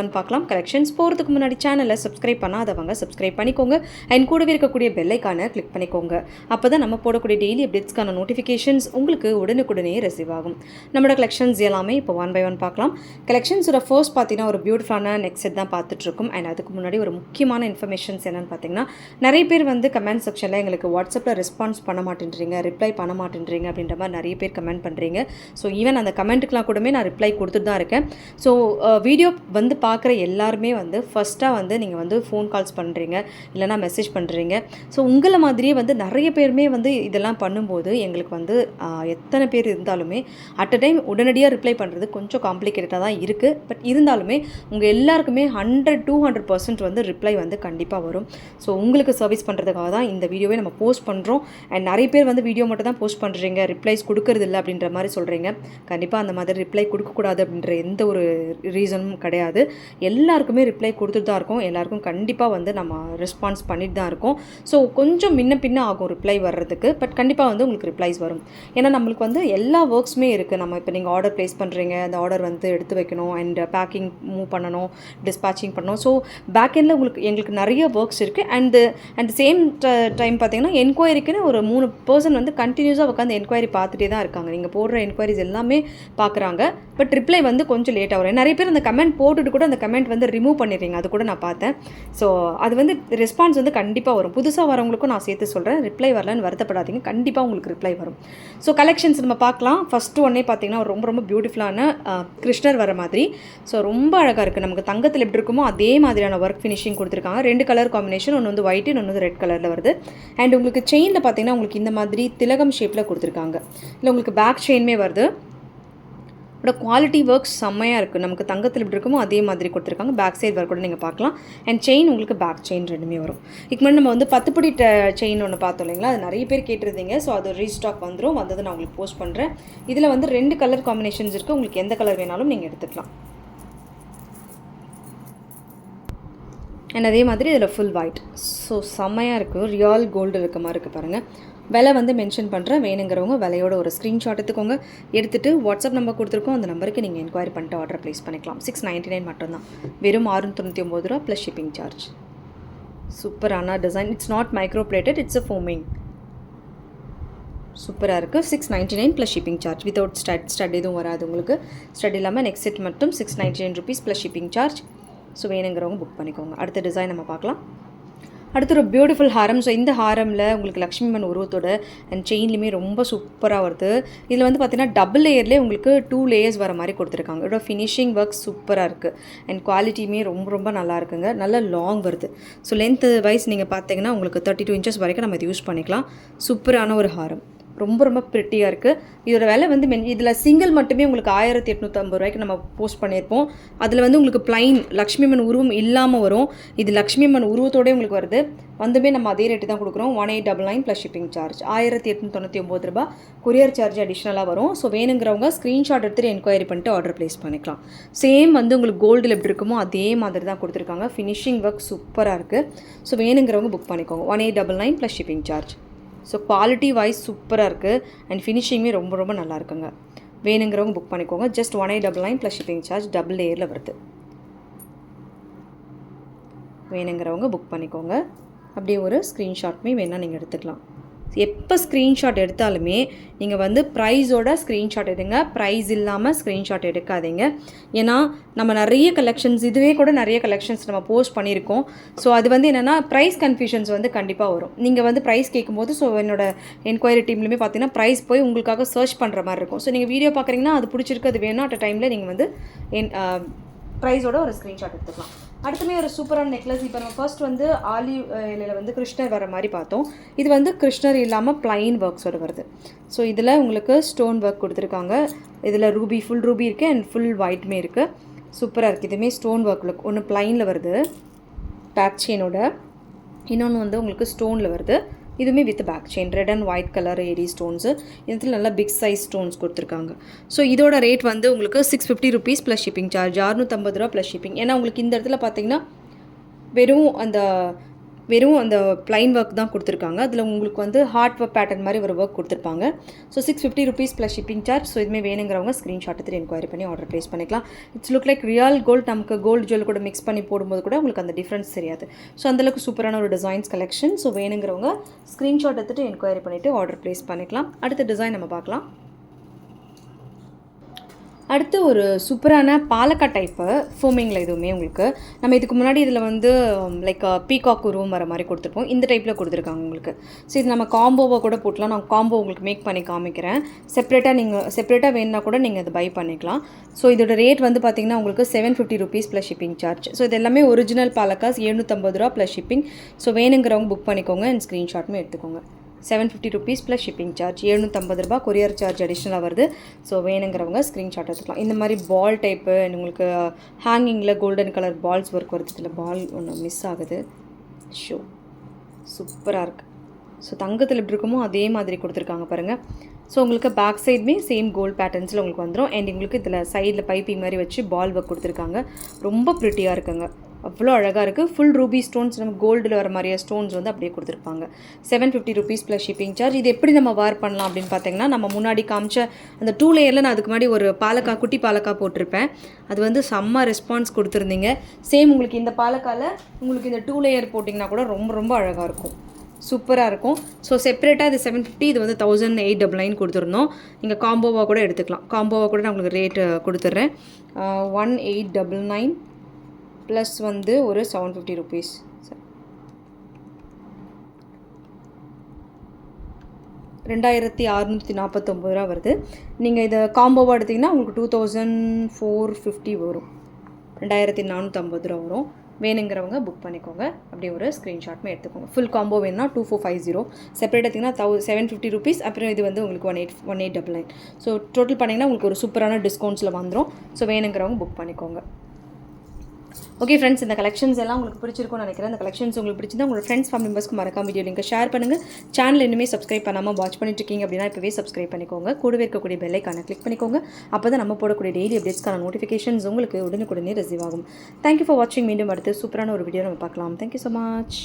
One பார்க்கலாம். Collections போகிறதுக்கு முன்னாடி சேனலை சப்ஸ்கிரைப் பண்ணாதவங்க சப்ஸ்கிரைப் பண்ணிக்கோங்க. அண்ட் கூடவே இருக்கக்கூடிய பெல்லைக்கான கிளிக் பண்ணிக்கோங்க. அப்போ தான் நம்ம போடக்கூடிய டெய்லி அப்டேட்ஸ்க்கான நோட்டிஃபிகேஷன்ஸ் உங்களுக்கு உடனுக்குடனே ரிசீவ் ஆகும். நம்மளோட கலெக்ஷன்ஸ் எல்லாமே இப்போ ஒன் பை ஒன் பார்க்கலாம். கலெக்ஷன்ஸோட ஃபர்ஸ்ட் பார்த்தீங்கன்னா ஒரு பியூட்டிஃபுல்லான நெக்ஸ்ட் செட் தான் பார்த்துட்ருக்கும் அண்ட் அதுக்கு முன்னாடி ஒரு முக்கியமான இன்ஃபர்மேஷன்ஸ் என்னென்னு பார்த்தீங்கன்னா நிறைய பேர் வந்து கமெண்ட் செக்ஷனில் எங்களுக்கு வாட்ஸ்அப்பில் ரெஸ்பான்ஸ் பண்ண மாட்டேன்றீங்க ரிப்ளை பண்ண மாட்டேன்றீங்க அப்படின்ற மாதிரி நிறைய பேர் கமெண்ட் பண்ணுறீங்க ஸோ ஈவன் அந்த கமெண்ட்டுக்கெலாம் கூடமே நான் ரிப்ளை கொடுத்துட்டு தான் இருக்கேன். ஸோ வீடியோ வந்து பார்க்குற எல்லாருமே வந்து ஃபஸ்ட்டாக வந்து நீங்கள் வந்து ஃபோன் கால்ஸ் பண்ணுறீங்க இல்லைனா மெசேஜ் பண்ணுறீங்க ஸோ உங்களை மாதிரியே வந்து நிறைய பேருமே வந்து இதெல்லாம் பண்ணும்போது எங்களுக்கு வந்து எத்தனை பேர் இருந்தாலுமே அட் அ டைம் உடனடியாக ரிப்ளை பண்ணுறது கொஞ்சம் காம்ப்ளிகேட்டடாக தான் இருக்குது பட் இருந்தாலுமே உங்கள் எல்லாருக்குமே ஹண்ட்ரட் டூ ஹண்ட்ரட் பர்சன்ட் வந்து ரிப்ளை வந்து கண்டிப்பாக வரும். ஸோ உங்களுக்கு சர்வீஸ் பண்ணுறதுக்காக தான் இந்த வீடியோவை நம்ம போஸ்ட் பண்ணுறோம் அண்ட் நிறைய பேர் வந்து வீடியோ மட்டும் தான் போஸ்ட் பண்ணுறீங்க ரிப்ளைஸ் கொடுக்கறது இல்லை அப்படின்ற மாதிரி சொல்கிறீங்க கண்டிப்பாக அந்த மாதிரி ரிப்ளை கொடுக்கக்கூடாது அப்படின்ற எந்த ஒரு ரீசனும் கிடையாது. எல்லாருக்குமே ரிப்ளை கொடுத்துட்டு தான் இருக்கோம். எல்லாருக்கும் கண்டிப்பாக வந்து நம்ம ரெஸ்பான்ஸ் பண்ணிட்டு தான் இருக்கோம். ஸோ கொஞ்சம் முன்ன பின்ன ஆகும் ரிப்ளை வர்றதுக்கு. பட் கண்டிப்பாக வந்து உங்களுக்கு ரிப்ளைஸ் வரும். ஏன்னா நம்மளுக்கு வந்து எல்லா ஒர்க்ஸுமே இருக்குது நம்ம இப்போ நீங்கள் ஆர்டர் ப்ளேஸ் பண்ணுறீங்க அந்த ஆர்டர் வந்து எடுத்து வைக்கணும். அண்ட் பேக்கிங் மூவ் பண்ணணும். டிஸ்பேச்சிங் பண்ணணும். ஸோ பேக் எண்டில் உங்களுக்கு எங்களுக்கு நிறைய ஒர்க்ஸ் இருக்குது அண்ட் அண்ட் சேம் டைம் பார்த்தீங்கன்னா என்கொயரிக்குன்னு ஒரு மூணு பர்சன் வந்து கண்டினியூஸாக உட்காந்து என்கொயரி பார்த்துட்டே தான் இருக்காங்க. நீங்கள் போடுற என்கொயரிஸ் எல்லாமே பார்க்குறாங்க பட் ரிப்ளை வந்து கொஞ்சம் லேட்டாக வரும். நிறைய பேர் அந்த கமெண்ட் போட்டுட்டு கூட அந்த கமெண்ட் வந்து ரிமூவ் பண்ணிடுறீங்க. அது கூட நான் பார்த்தேன். ஸோ அது வந்து ரெஸ்பான்ஸ் வந்து கண்டிப்பாக வரும். புதுசாக வரவங்களுக்கும் நான் சேர்த்து சொல்கிறேன் ரிப்ளை வரலன்னு வருத்தப்படாதீங்க. கண்டிப்பாக உங்களுக்கு ரிப்ளை வரும். ஸோ கலெக்ஷன்ஸ் நம்ம பார்க்கலாம். ஃபஸ்ட்டு ஒன்னே பார்த்தீங்கன்னா ரொம்ப ரொம்ப பியூட்டிஃபுல்லான கிருஷ்ணர் வர மாதிரி. ஸோ ரொம்ப அழகாக இருக்குது நமக்கு தங்கத்தில் எப்படி இருக்குமோ அதே மாதிரியான ஒர்க் ஃபினிஷிங் கொடுத்துருக்காங்க. ரெண்டு கலர் காம்பினேஷன் ஒன்று வந்து ஒயிட் இன்னொன்று வந்து ரெட் கலரில் வருது. அண்ட் உங்களுக்கு செயினில் பார்த்தீங்கன்னா உங்களுக்கு இந்த மாதிரி திலகம் ஷேப்பில் கொடுத்துருக்காங்க. இல்லை உங்களுக்கு பேக் செயின்மே வருது. இதோட குவாலிட்டி ஒர்க்ஸ் செம்மையாக இருக்குது நமக்கு தங்கத்தில் எப்படி இருக்குமோ அதே மாதிரி கொடுத்துருக்காங்க. பேக் சைடு வர கூட நீங்கள் பார்க்கலாம். அண்ட் செயின் உங்களுக்கு பேக் செயின் ரெண்டுமே வரும். இதுக்கு முன்னாடி நம்ம வந்து பத்துப்படி செயின் ஒன்று பார்த்தோம் இல்லைங்களா? அது நிறைய பேர் கேட்டிருந்தீங்க. ஸோ அது ரீஸ்டாக் வந்துடும் வந்தது நான் உங்களுக்கு போஸ்ட் பண்ணுறேன் இதில் வந்து ரெண்டு கலர் காம்பினேஷன்ஸ் இருக்குது உங்களுக்கு எந்த கலர் வேணாலும் நீங்கள் எடுத்துக்கலாம். அண்ட் அதே மாதிரி இதில் ஃபுல் ஒயிட் ஸோ செம்மையாக இருக்குது ரியல் கோல்டு இருக்க மாதிரி இருக்குது பாருங்கள் விலை வந்து மென்ஷன் பண்ணுறேன் வேணுங்கிறவங்க விலையோட ஒரு ஸ்க்ரீன்ஷாட் எடுத்துக்கோங்க. எடுத்துகிட்டு வாட்ஸ்அப் நம்பர் கொடுத்துருக்கோம். அந்த நம்பருக்கு நீங்கள் என்கொயரி பண்ணிட்டு ஆர்டர் ப்ளேஸ் பண்ணிக்கலாம். சிக்ஸ் நைன்ட்டி நைன் மட்டும்தான். வெறும் ஆறுநூற்றி தொண்ணூற்றி ஒம்பது ரூபா ப்ளஸ் ஷிப்பிங் சார்ஜ் சூப்பரான design it's not micro plated it's a forming சூப்பராக இருக்குது six ninety nine plus shipping charge without stud stud எதுவும் வராது உங்களுக்கு. ஸ்டட் இல்லாமல் நெக்ஸ்ட் செட் மட்டும் six ninety nine rupees plus shipping charge so வேணுங்கிறவங்க book பண்ணிக்கோங்க. அடுத்த டிசைன் நம்ம பார்க்கலாம். அடுத்து ஒரு பியூட்டிஃபுல் ஹாரம் ஸோ இந்த ஹாரமில் உங்களுக்கு லக்ஷ்மிமன் உருவத்தோட அண்ட் செயின்லையுமே ரொம்ப சூப்பராக வருது. இதில் வந்து பார்த்திங்கன்னா டபுள் லேயர்லேயே உங்களுக்கு டூ லேயர்ஸ் வர மாதிரி கொடுத்துருக்காங்க. இதோட ஃபினிஷிங் ஒர்க் சூப்பராக இருக்குது அண்ட் குவாலிட்டியுமே ரொம்ப ரொம்ப நல்லா இருக்குங்க. நல்ல லாங் வருது. ஸோ லென்த் வைஸ் நீங்கள் பார்த்தீங்கன்னா உங்களுக்கு தேர்ட்டி டூ இன்ச்சஸ் வரைக்கும் நம்ம இது யூஸ் பண்ணிக்கலாம். சூப்பரான ஒரு ஹாரம் ரொம்ப ரொம்ப ப்ரிட்டியாக இருக்குது இதோட விலை வந்து மென் இதில் சிங்கிள் மட்டுமே உங்களுக்கு ஆயிரத்தி எட்நூற்றம்பது ரூபாய்க்கு நம்ம போஸ்ட் பண்ணியிருப்போம். அதில் வந்து உங்களுக்கு பிளைன் லக்ஷ்மி அம்மன் உருவம் இல்லாமல் வரும். இது லக்ஷ்மி அம்மன் உருவத்தோடே உங்களுக்கு வருது. வந்துமே நம்ம அதே ரேட்டு தான் கொடுக்குறோம். One eight double nine plus shipping charge ஆயிரத்தி எட்நூற்றி தொண்ணூற்றி ஒம்பது ரூபா கொரியர் சார்ஜ் அடிஷ்னலாக வரும். ஸோ வேணுங்கிறவங்க ஸ்க்ரீன்ஷாட் எடுத்துகிட்டு என்கொயரி பண்ணிட்டு ஆர்டர் ப்ளேஸ் பண்ணிக்கலாம். சேம் வந்து உங்களுக்கு கோல்டில் எப்படி இருக்குமோ அதே மாதிரி தான் கொடுத்துருக்காங்க. ஃபினிஷிங் ஒர்க் சூப்பராக இருக்குது ஸோ வேணுங்கிறவங்க புக் பண்ணிக்கோங்க. One eight double nine plus shipping charge so quality wise சூப்பராக இருக்குது அண்ட் ஃபினிஷிங்குமே ரொம்ப ரொம்ப நல்லா இருக்குங்க. வேணுங்கிறவங்க புக் பண்ணிக்கோங்க. Just one eight double nine plus shipping charge double லேயரில் வருது. வேணுங்கிறவங்க புக் பண்ணிக்கோங்க. அப்படியே ஒரு ஸ்க்ரீன்ஷாட்மே வேணால் நீங்கள் எடுத்துக்கலாம். எப்போ ஸ்க்ரீன்ஷாட் எடுத்தாலுமே நீங்கள் வந்து ப்ரைஸோட ஸ்க்ரீன்ஷாட் எடுங்க. ப்ரைஸ் இல்லாமல் ஸ்க்ரீன்ஷாட் எடுக்காதீங்க. ஏன்னா நம்ம நிறைய கலெக்ஷன்ஸ் இதுவே கூட நிறைய கலெக்ஷன்ஸ் நம்ம போஸ்ட் பண்ணியிருக்கோம். ஸோ அது வந்து என்னென்னா ப்ரைஸ் கன்ஃபியூஷன்ஸ் வந்து கண்டிப்பாக வரும். நீங்கள் வந்து ப்ரைஸ் கேட்கும்போது ஸோ என்னோட என்கொயரி டீம்லையுமே பார்த்தீங்கன்னா ப்ரைஸ் போய் உங்களுக்காக சர்ச் பண்ணுற மாதிரி இருக்கும். ஸோ நீங்கள் வீடியோ பார்க்குறீங்கன்னா அது பிடிச்சிருக்கு அது வேணும் அட் டைமில் நீங்கள் வந்து என் ப்ரைஸோட ஒரு ஸ்க்ரீன்ஷாட் எடுத்துக்கலாம். அடுத்துமே ஒரு சூப்பரான நெக்லஸ் இப்போ நம்ம ஃபர்ஸ்ட் வந்து ஆலிவ் இலையில் வந்து கிருஷ்ணர் வர மாதிரி பார்த்தோம். இது வந்து கிருஷ்ணர் இல்லாமல் ப்ளைன் ஒர்க்ஸோட வருது. ஸோ இதில் உங்களுக்கு ஸ்டோன் ஒர்க் கொடுத்துருக்காங்க. இதில் ரூபி ஃபுல் ரூபி இருக்குது அண்ட் ஃபுல் ஒயிட்மே இருக்குது சூப்பராக இருக்குது இதுவுமே ஸ்டோன் ஒர்க்கில் ஒன்று ப்ளைனில் வருது. பேக் செயினோட இன்னொன்று வந்து உங்களுக்கு ஸ்டோனில் வருது. இதுவுமே with back chain red and white colour AD stones இதில் நல்லா பிக் சைஸ் ஸ்டோன்ஸ் கொடுத்துருக்காங்க. ஸோ இதோட ரேட் வந்து உங்களுக்கு six fifty rupees plus shipping charge அறுநூற்றம்பது ரூபா ப்ளஸ் ஷிப்பிங் ஏன்னா உங்களுக்கு இந்த இடத்துல பார்த்தீங்கன்னா வெறும் அந்த வெறும் அந்த ப்ளைன் ஒர்க் தான் கொடுத்துருக்காங்க. அதில் உங்களுக்கு வந்து ஹார்ட் ஒர்க் பேட்டர்ன் மாதிரி ஒரு ஒர்க் கொடுத்துருப்பாங்க. So six fifty rupees plus shipping charge so இதுமே வேணுங்கிறவங்க ஸ்க்ரீன்ஷாட் எடுத்து என்கொயரி பண்ணி ஆர்டர் ப்ளேஸ் பண்ணிக்கலாம். It's look like real gold நமக்கு கோல்டு ஜுவல் கூட மிக்ஸ் பண்ணி போடும்போது கூட உங்களுக்கு அந்த டிஃப்ரென்ஸ் தெரியாது. ஸோ அந்தளவுக்கு சூப்பரான ஒரு டிசைன்ஸ் கலெக்ஷன் ஸோ வேணுங்கிறவங்க ஸ்க்ரீன்ஷாட் எடுத்துகிட்டு என்கொயரி பண்ணிவிட்டு ஆர்டர் ப்ளேஸ் பண்ணிக்கலாம். அடுத்த டிசைன் நம்ம பார்க்கலாம். அடுத்து ஒரு சூப்பரான பாலக்கா டைப்பு ஃபோமிங்கில் இதுவுமே உங்களுக்கு. நம்ம இதுக்கு முன்னாடி இதில் வந்து um, லைக் பீகாக் uh, உருவம் வர மாதிரி கொடுத்துருப்போம். இந்த டைப்பில் கொடுத்துருக்காங்க உங்களுக்கு. ஸோ இது நம்ம காம்போவை கூட போட்டலாம். நான் காம்போ உங்களுக்கு மேக் பண்ணி காமிக்கிறேன். செப்பரேட்டாக நீங்கள் செப்பரேட்டாக வேணுன்னா கூட நீங்கள் இதை பை பண்ணிக்கலாம். ஸோ இதோட ரேட் வந்து பார்த்தீங்கன்னா உங்களுக்கு seven fifty rupees plus shipping charge so இது எல்லாமே ஒரிஜினல் பாலக்காஸ் எழுநூற்றம்பது ரூபா ப்ளஸ் ஷிப்பிங் ஸோ வேணுங்கிறவங்க புக் பண்ணிக்கோங்க அண்ட் ஸ்க்ரீன்ஷாட்டும் எடுத்துக்கோங்க. Seven fifty rupees plus shipping charge எழுநூற்றம்பது ரூபா கொரியர் சார்ஜ் அடிஷ்னலாக வருது. ஸோ வேணுங்கிறவங்க ஸ்க்ரீன்ஷாட் எடுத்துக்கலாம். இந்த மாதிரி பால் டைப்பு உங்களுக்கு ஹேங்கிங்கில் கோல்டன் கலர் பால்ஸ் ஒர்க் வருது. இதில் பால் ஒன்று மிஸ் ஆகுது. ஷோ சூப்பராக இருக்குது ஸோ தங்கத்தில் எப்படி இருக்குமோ அதே மாதிரி கொடுத்துருக்காங்க பாருங்கள் ஸோ உங்களுக்கு பேக் சைடுமே சேம் கோல்ட் பேட்டர்ன்ஸில் உங்களுக்கு வந்துடும் அண்ட் உங்களுக்கு இதில் சைடில் பைப்பிங் மாதிரி வச்சு பால் ஒர்க் கொடுத்துருக்காங்க. ரொம்ப ப்ரிட்டியாக இருக்குங்க. அவ்வளோ அழகாக இருக்குது ஃபுல் ரூபி ஸ்டோன்ஸ் நம்ம கோல்டில் வர மாதிரியே ஸ்டோன்ஸ் வந்து அப்படியே கொடுத்துருப்பாங்க. Seven fifty rupees plus shipping charge இது எப்படி நம்ம வார் பண்ணலாம் அப்படின்னு பார்த்தீங்கன்னா நம்ம முன்னாடி காமிச்ச அந்த டூ லேயரில் நான் அதுக்கு முன்னாடி ஒரு பாலக்கா குட்டி பாலக்கா போட்டிருப்பேன். அது வந்து செம்ம ரெஸ்பான்ஸ் கொடுத்துருந்தீங்க. சேம் உங்களுக்கு இந்த பாலக்காவில் உங்களுக்கு இந்த டூ லேயர் போட்டிங்கன்னா கூட ரொம்ப ரொம்ப அழகாக இருக்கும். சூப்பராக இருக்கும். ஸோ செப்பரேட்டாக இது செவன் ஃபிஃப்டி இது வந்து தௌசண்ட் எயிட் டபுள் நைன் கொடுத்துருந்தோம். நீங்கள் காம்போவாக கூட எடுத்துக்கலாம். காம்போவாக கூட நான் உங்களுக்கு ரேட்டு கொடுத்துட்றேன் one eight double nine plus வந்து ஒரு செவன் ஃபிஃப்டி ருபீஸ் ரெண்டாயிரத்தி அறநூற்றி நாற்பத்தொம்பது ரூபா வருது. நீங்கள் இதை காம்போவாக எடுத்திங்கன்னா உங்களுக்கு டூ தௌசண்ட் ஃபோர் ஃபிஃப்டி வரும். ரெண்டாயிரத்தி நானூற்றம்பது ரூபா வரும். வேணுங்கிறவங்க புக் பண்ணிக்கோங்க. அப்படியே ஒரு ஸ்க்ரீன்ஷாட்மே எடுத்துக்கோங்க. ஃபுல் காம்போ வேணும்னா two four five zero separate எடுத்திங்கன்னா தௌ செவன் ஃபிஃப்டி ருபீஸ் அப்புறம் இது வந்து உங்களுக்கு one eight one eight double nine so total பண்ணிங்கன்னா உங்களுக்கு ஒரு சூப்பரான டிஸ்கவுண்ட்ஸில் வந்துடும் ஸோ வேணுங்கிறவங்க புக் பண்ணிக்கோங்க. ஓகே ஃப்ரெண்ட்ஸ் இந்த கலெக்ஷன்ஸ் எல்லாம் உங்களுக்கு பிடிச்சிருக்கும்னு நினைக்கிறேன். இந்த கலெக்ஷன்ஸ் உங்களுக்கு பிடிச்சிருந்தா உங்களோட ஃப்ரெண்ட்ஸ் ஃபேமிலி மெம்பர்ஸ்க்கு மறக்காம வீடியோ லிங்க் ஷேர் பண்ணுங்கள் சேனல் இன்னுமே சப்ஸ்கிரைப் பண்ணாமல் வாட்ச் பண்ணிட்டு இருக்கீங்க அப்படின்னா இப்போவே சப்ஸ்கிரைப் பண்ணிக்கோங்க. கூடவே இருக்கக்கூடிய பெல்லைக்கான கிளிக் பண்ணிக்கோங்க. அப்போ தான் நம்ம போடக்கூடிய டெய்லி அப்டேட்ஸ்க்கான நோட்டிஃபிகேஷன்ஸ் உங்களுக்கு உடனுக்குடனே ரிசீவ் ஆகும். தேங்க்யூ ஃபார் வாட்சிங் மீண்டும் அடுத்து சூப்பரான ஒரு வீடியோ நம்ம பார்க்கலாம். Thank you so much